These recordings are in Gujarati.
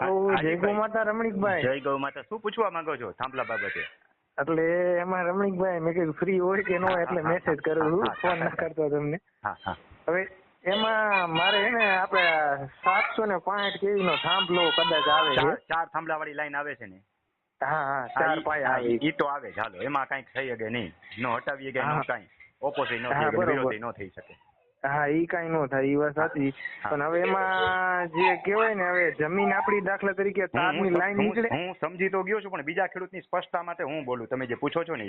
જય ગૌ માતા રમણીકભાઈ. જય ગૌ માતા શું પૂછવા માંગો છો થાંભલા બાબતે? એટલે એમાં રમણીકભાઈ મેં કીધું ફ્રી હોય કે ન હોય એટલે મેસેજ કરું છું. ફોન ના કરતો તમને. હા હા હવે એમાં મારે ને આપણે સાતસો ને પાંઠ કેવી નો થાંભલો કદાચ આવે ચાર છે. ચાર થાંભલા વાળી લાઈન આવે છે ને? હા હા હા, ચાર ઈ- આવે. ઈ- ઈ તો આવે ચાલો એમાં કંઈક થઈ શકે નહીં. નો હટાવીએ કે નો હા. ઓપોઝિટ નો થઈ વિરોધી નો થઈ શકે. હા ઈ કઈ નો થાય ઈ વાત સાચી. પણ હવે એમાં જે કહેવાય ને હવે જમીન આપણી દાખલા તરીકે તારની લાઈન નીકળે. હું સમજી તો ગયો છું પણ બીજા ખેડૂતની સ્પષ્ટતા માટે હું બોલું. તમે જે પૂછો છો ને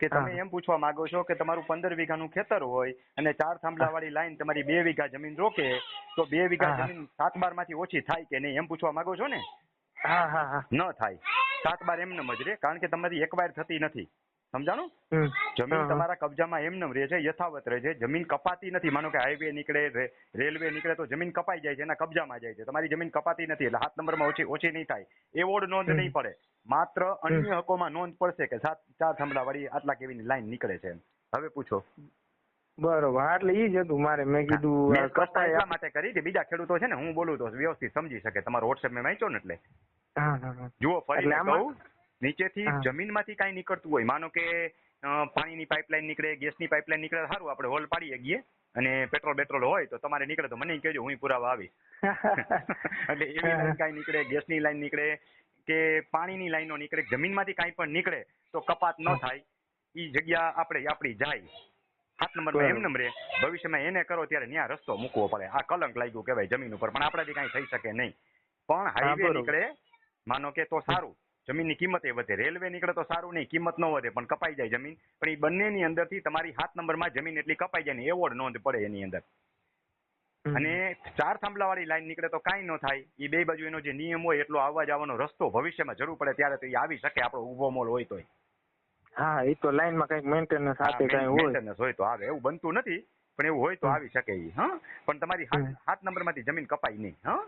કે તમે એમ પૂછવા માંગો છો કે તમારું પંદર વીઘાનું ખેતર હોય અને ચાર થાંભલા વાળી લાઈન તમારી બે વીઘા જમીન રોકે તો બે વીઘા જમીન સાત બારમાંથી ઓછી થાય કે નહીં એમ પૂછવા માંગો છો ને? હા હા હા. ન થાય. સાત બાર એમને જ રે કારણ કે તમારી એકવાર થતી નથી. સમજાણું? જમીન. તમારા કબજામાં એમને રહે છે યથાવત રહે છે. જમીન કપાતી નથી. માનો કે હાઈવે નીકળે રેલવે નીકળે તો જમીન કપાઈ જાય છે એના કબજામાં જાય છે. તમારી જમીન કપાતી નથી એટલે હાથ નંબરમાં ઓછી ઓછી નહીં થાય. એવોર્ડ નોંધ નહીં પડે. માત્ર અન્ય હકોમાં નોંધ પડશે કે સાત ચાર થાંભલા વાળી આટલા કેવીની લાઈન નીકળે છે હવે પૂછો. બરોબર. એટલે ઈ જ હતું મારે. મેં કીધું એટલા માટે કરી કે બીજા ખેડૂતો છે ને હું બોલું તો વ્યવસ્થિત સમજી શકે. તમારો વોટ્સએપ મેં વાંચ્યો ને એટલે? જુઓ ફરી કહું. નીચેથી. જમીનમાંથી કાંઈ નીકળતું હોય. માનો કે પાણીની પાઇપલાઇન નીકળે ગેસની પાઇપલાઇન નીકળે સારું આપણે હોલ પાડી શકીએ અને પેટ્રોલ બેટ્રોલ હોય તો તમારે નીકળે તો મને કહેજો હું પુરાવા આવી એટલે એવી લાઈન કાંઈ નીકળે ગેસની લાઈન નીકળે કે પાણીની લાઈનો નીકળે જમીનમાંથી કાંઈ પણ નીકળે તો કપાત ન થાય. એ જગ્યા આપણે આપણી જાય. સાત નંબરમાં એમ નંબરે ભવિષ્યમાં એને કરો ત્યારે ત્યાં રસ્તો મૂકવો પડે. આ કલંક લાગ્યું કહેવાય જમીન ઉપર પણ આપણાથી કાંઈ થઈ શકે નહીં. પણ હાઈવે નીકળે માનો કે તો સારું. જમીનની કિંમત એ વધે. રેલવે નીકળે તો સારું નહીં કિંમત ન વધે પણ કપાઈ જાય જમીન. પણ એ બંનેની અંદરથી તમારી સાત નંબરમાં જમીન એટલી કપાઈ જાય ને એવોર્ડ નોંધ પડે એની અંદર. અને ચાર થાંભલાવાળી લાઈન નીકળે તો કાંઈ ન થાય. એ બે બાજુ એનો જે નિયમ હોય એટલો આવવા જવાનો રસ્તો ભવિષ્યમાં જરૂર પડે ત્યારે તો એ આવી શકે આપણો ઊભો મોલ હોય તો હા એ તો લાઈનમાં મેન્ટેનન્સ આપે કંઈ હોય. મેન્ટેનન્સ હોય તો આવે. એવું બનતું નથી પણ એવું હોય તો આવી શકે એ હા? પણ તમારી હાથ સાત નંબરમાંથી જમીન કપાય નહીં હા?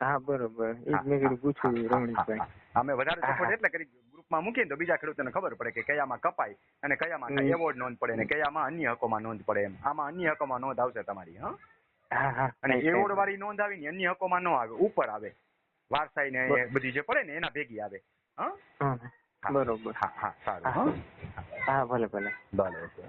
હા બરોબર. એ જ મેં કીધું પૂછ્યું રમણીકભાઈ. અમે વધારે સપોર્ટ એટલે કરી ગ્રુપમાં મૂકીને તો બીજા ખેડૂતોને ખબર પડે કે કયામાં કપાય અને કયામાં. એવોર્ડ નોંધ પડે ને કયામાં અન્ય હકોમાં નોંધ પડે એમ. આમાં અન્ય હકોમાં નોંધ આવશે તમારી હા? અને એવોર્ડ વાળી નોંધ આવી ને અન્ય હકોમાં ન આવે ઉપર આવે. વારસાઈ ને બધી જે પડે ને એના ભેગી આવે હા. બરોબર. હા હા સારું હા. ભલે ભલે. ભલે ઓકે.